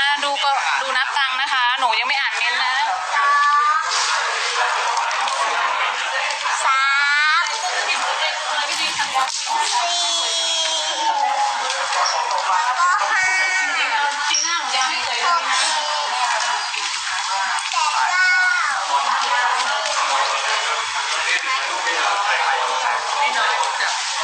อ่าดูก็ดูนับตังค์นะคะ หนูยังไม่อ่านเม้นต์นะสามสี่แล้วก็ห้าจริงอะยังไม่เคย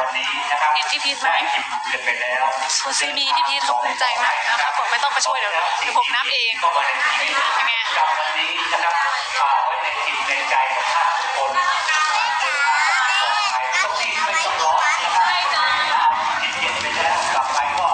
แล้ววันนี้นะครับเห็นพี่พีทไหมได้อิ่มบุญกันไปแล้วคุณซีมีพี่พีทเขาภูมิใจมากนะครับบอกไม่ต้องไปช่วยเดี๋ยวเดี๋ยวผมนับเองก็มาในชีวิตยังไงจำวันนี้นะครับฝากไว้ในจิตในใจของท่านทุกคนต้องที่ไม่ต้องร้อนนะครับใช่จ้าจิตเย็นไปแล้วกลับไปก็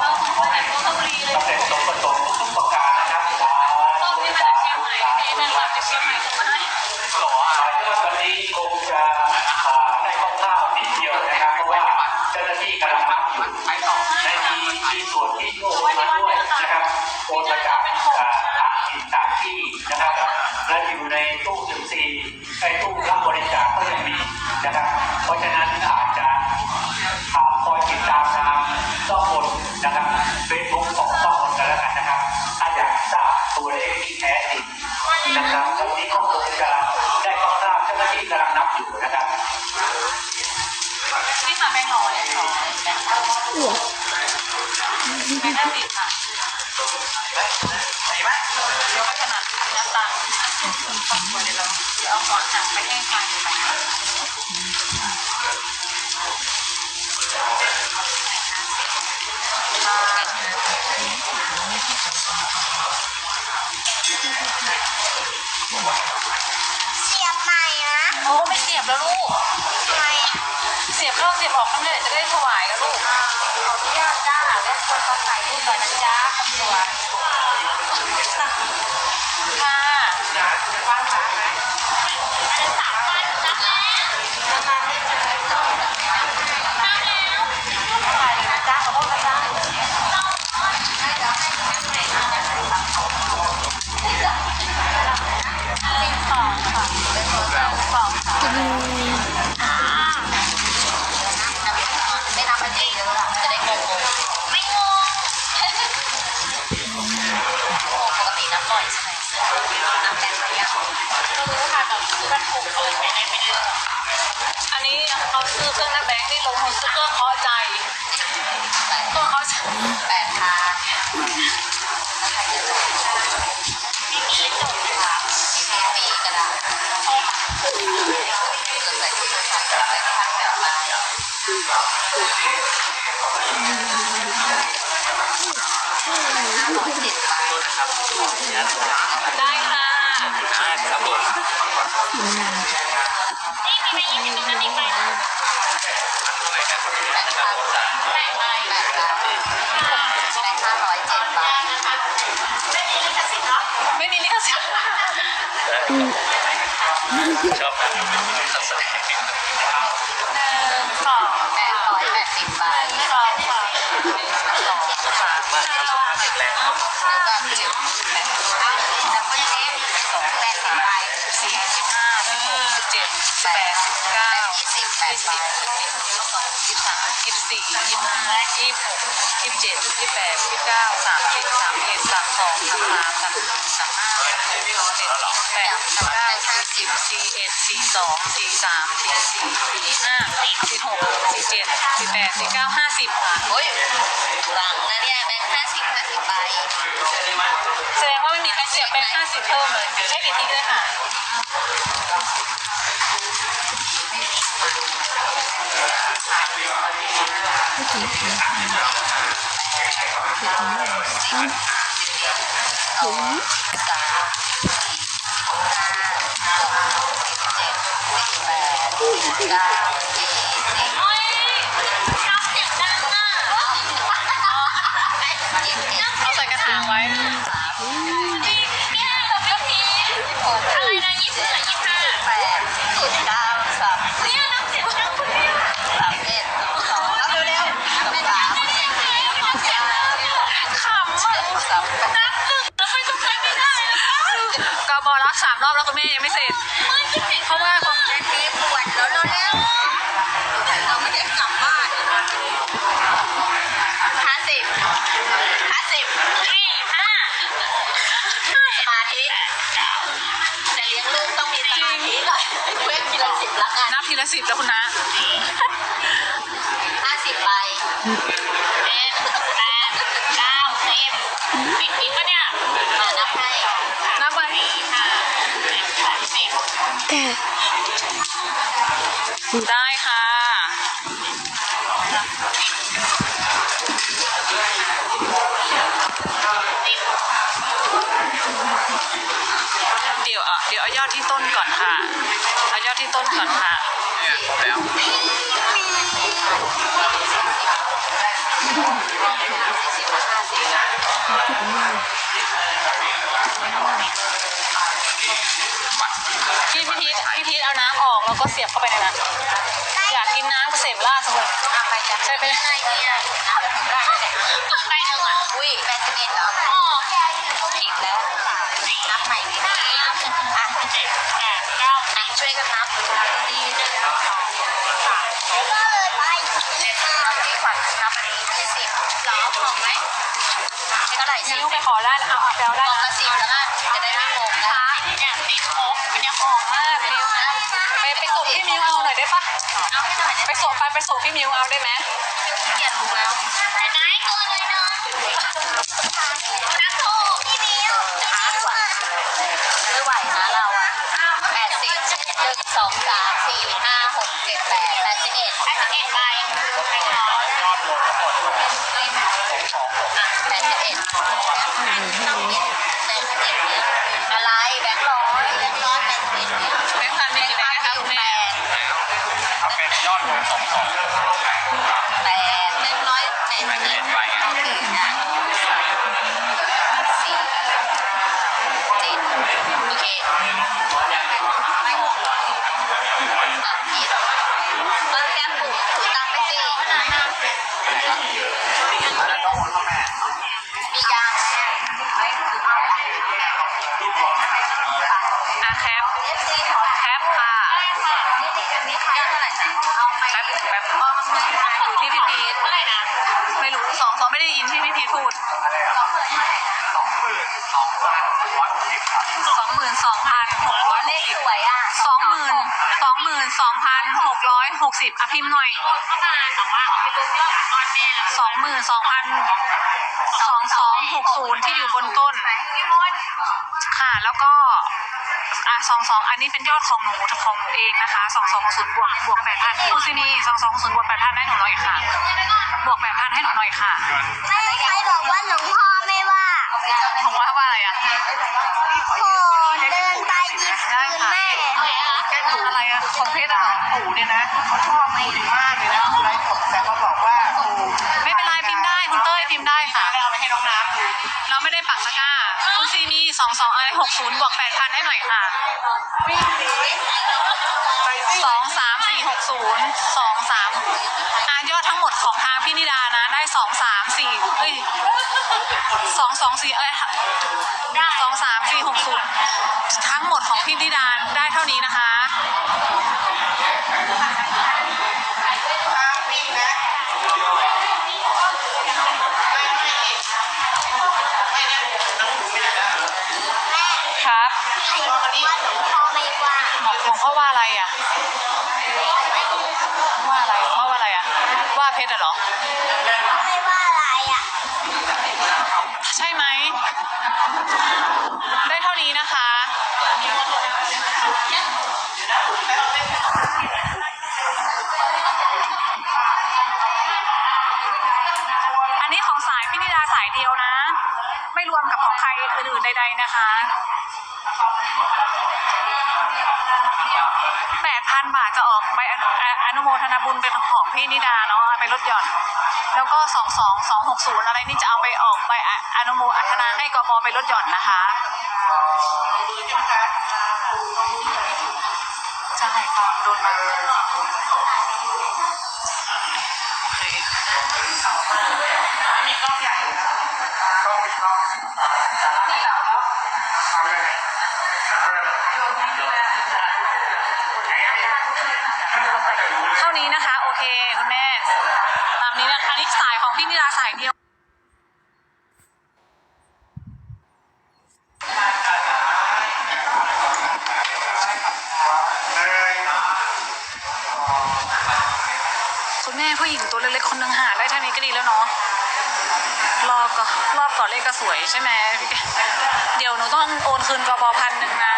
ตู้สิบสี่ในตู้รับบริจาคก็ยังมีนะครับ เพราะฉะนั้นอาจจะคอยติดตามทางต้องบนนะครับเฟซบุ๊กของต้องบนกันแล้วกันนะครับ ถ้าอยากทราบตัวเลขที่แท้จริงนะครับวันนี้ก็คงจะได้คร่าวๆเจ้าหน้าที่กำลังนับอยู่นะครับนี่ค่ะแบงค์ร้อยแบงค์ห้าสิบค่ะ ครอบครัวเดี๋ยวเราเดี๋ยวเอาก่อนหักไปให้ใครไปเสียบใหม่นะโอ้ไม่เสียบแล้วลูก ทำไมอะเสียบเข้าเสียบออกข้างในจะได้ถวายแล้วลูก ขออนุญาตจ้าและคนเขาใส่รูปหน่อยนะจ๊ะคำตัวค่ะ งนับแบงค์นี่ลงเขาซื้อเครื่องเคาะใจเครื่องเคาะใจแปดพันแล้วใครจะจบไม่มีจบค่ะไม่มีกระดาษจะใส่ที่โทรศัพท์ใส่พันแบบมาได้ค่ะครับผมนี่มีไม่ยี่สิบนาทีไปแปดพันแปดใบแปดใบแบงค์ห้าร้อยเจ็ดใบไม่มี ไม่มีลิขสิทธิ์ชอบ สามยี่สิบสี่ยี่ห้ายี่หกยี่เจ็ดยี่แปดยี่เก้าสามสิบสามเอ็ดสามสองสามสามสามสามห้าสามหกสามเจ็ดสามแปดสามเก้าสี่สิบสี่เอ็ดสี่สองสี่สามสี่สี่สี่ห้าสี่หกสี่เจ็ดสี่แปดสี่เก้าห้าสิบค่ะโอ้ยหลังนะเนี่ยแบงค์ห้าสิบห้าสิบใบแสดงว่าไม่มีใครเสียเป็นห้าสิบเพิ่มเลยใช่กี่ทีด้วยค่ะ ส สิบแล้วคุณนะห้าสิบใบเจ็ดแปดเก้าสิบปิดปิดปะเนี่ยมานับให้นับไปห้าแปดสิบได้ พี่พิทิศพี่ทิศเอาน้ำออกแล้วก็เสียบเข้าไปในนั้นอยากกินน้ำเกษมราชสมุนอะไปจ้ะใช่ไหมไงเนี่ยนับถึงได้เลยตึกใบหนึ่งอะอุ้ยแปดสิบเอ็ดแล้วอ๋อผิดแล้วนับใหม่ดีอะเจ็ดแปดเก้าอะช่วยกันนับดีๆนะสองสามก็เลยไปเจ็ดเอาพี่ขวัญนับอันนี้ยี่สิบเหรอของไหมเท่าไหร่สินิ้วไปขอได้เอาเอาไปเอากได้ ส่งไปไปส่งพี่มิวเอาได้ไหมเกียดรู้แล้วไหนไหนตัวเลยเนาะนับถูกพี่มิวช้ากว่าไม่ไหวนะเราอะแปดสิบหนึ่งสองสามสี่ห้าหกเจ็ดแปดแปดสิบเอ็ดแปดสิบเอ็ดใบแปดร้อยยอดรวมทั้งหมดอะแปดสิบเอ็ดต้องกินแปดสิบ ท่าไหร่นะเอาไปแป๊บแป๊บอยู่ที่พี่พีทเท่าไหร่นะไม่รู้สองสองไม่ได้ยินที่พี่พีทพูดอะไรอะ สองหมื่นสองหมื่นสองพันร้อยหกสิบครับสองหมื่นสองพันหกร้อยหกสิบสวยอะสองหมื่นสองหมื่นสองพันหกร้อยหกสิบอะพิมพ์หน่อยสองหมื่นสองพันสองสองหกศูนย์ที่อยู่บนต้น ค่ะ แล้วก็อะสองสองอันนี้เป็นยอดของหนูของหนูเองนะคะสองสองศูนย์บวกบวกแปดพันคุณซินีสองสองศูนย์บวกแปดพันให้หนูหน่อยค่ะ บวกแปดพันให้หนูหน่อยค่ะ ไม่ใครบอกว่าหลวงพ่อ ไม่ว่าผมว่าว่าอะไรอะโหเดินไปหยิบคืนแม่แกดูอะไรอะของเพชรอะเหรอปู่เนี่ยนะเขาชอบปู่ดีมากเลยนะไลฟ์สดแต่มาบอกว่าปู่ไม่เป็นไรพิมพ์ได้คุณเต้ยพิมพ์ได้ค่ะแล้วเอาไปให้น้องน้ำดูเราไม่ได้ปักตะกร้าคุณซีมีสองสองอะไรหกศูนย์บวกแปดพันให้หน่อยค่ะไปสิสองสามสี่หกศูนย์สองสามอายอดทั้งหมดของทางพี่นิดานะ ได้สองสามสี่เอ้ย สองสองสี่เอ้ยสองสามสี่หกศูนย์ทั้งหมดของพี่นิดานได้เท่านี้นะคะครับของพ่อว่าอะไรอะว่าอะไรพ่อว่าอะไรอะว่าเพชรเหรอะ ใช่ไหม ได้เท่านี้นะคะ รวมกับของใครอื่นๆใดๆนะคะแปดพันบาทจะออกใบอนุโมทนาบุญเป็นของพี่นิดาเนาะไปลดหย่อน แล้วก็สองสองสองหกศูนย์อะไรนี่จะเอาไปออกใบอนุโมทนาให้กบไปลดหย่อนนะคะใช่ค่ะโดนมา เท่านี้นะคะ โอเค คุณแม่ ตามนี้นะคะนี่สายของพี่นิดาสายเดียว ผู้หญิงตัวเล็กๆคนหนึ่งหาได้เท่านี้ก็ดีแล้วเนาะรอก่อนรอบก่อนเลขก็สวยใช่ไหมพี่แกเดี๋ยวหนูต้องโอนคืนกบพันหนึ่งนะ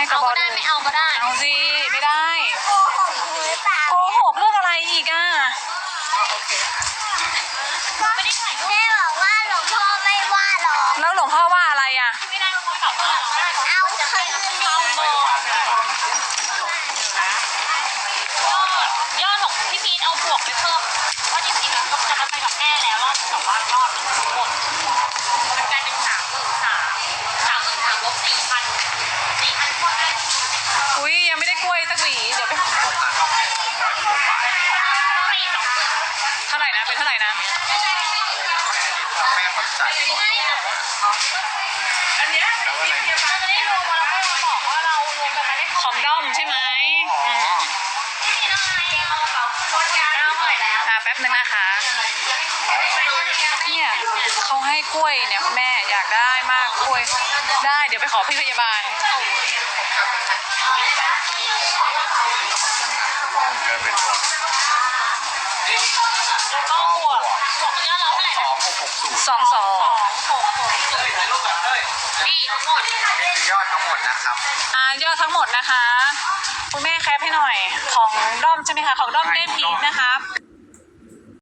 ให้กเอาระบอก็เลได้ยไม่เอาก็ได้ เอาสิไม่ได้โกหกหรือเปล่าโกหกเรื่องอะไรอีกอะ ไม่ได้ถ่ายรูปแม่บอกว่าหลวงพ่อ แม่เข้าใจก่อนอันเนี้ยเราจะได้รวมแล้วก็บอกว่าเรารวมกันมาได้ของด้อมใช่ไหมอืมที่นี่น้องนายเอาเขาคนยาเราหน่อยแล้วอ่าแป๊บนึงนะคะ เนี่ยเขาให้กล้วยเนี่ยคุณแม่อยากได้มากกล้วย ได้เดี๋ยวไปขอพี่พยาบาลเดินไปตรวจแล้วก็ สองสองหกหกนี่ทั้งหมดนี่คือยอดทั้งหมดนะครับอ่ายอดทั้งหมดนะคะ คุณแม่แคปให้หน่อยของด้อมใช่ไหมคะ ของด้อมเต้พีชนะคะ